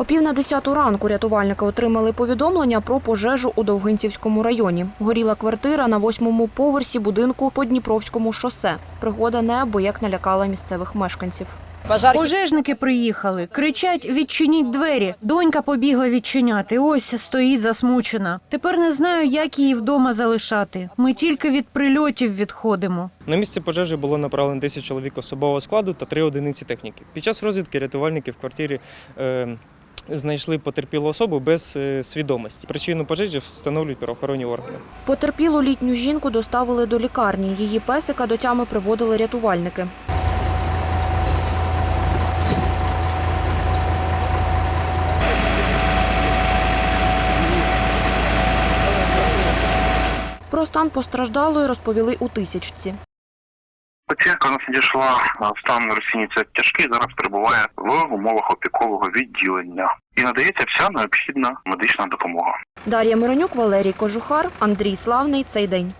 О пів на десяту ранку рятувальники отримали повідомлення про пожежу у Довгинцівському районі. Горіла квартира на восьмому поверсі будинку по Дніпровському шосе. Пригода неабияк налякала місцевих мешканців. Пожежники приїхали, кричать: відчиніть двері. Донька побігла відчиняти. Ось стоїть засмучена. Тепер не знаю, як її вдома залишати. Ми тільки від прильотів відходимо. На місце пожежі було направлено 10 чоловік особового складу та 3 одиниці техніки. Під час розвідки рятувальники в квартирі е, знайшли потерпілу особу без е, свідомості. Причину пожежі встановлюють правоохоронні органи. Потерпілу літню жінку доставили до лікарні. Її песика до тями приводили рятувальники. Про стан постраждалої розповіли у тисячці. Пацієнтка у нас надійшла стан розцінюється тяжкий, зараз перебуває в умовах опікового відділення і надається вся необхідна медична допомога. Дар'я Миронюк, Валерій Кожухар, Андрій Славний. Цей день.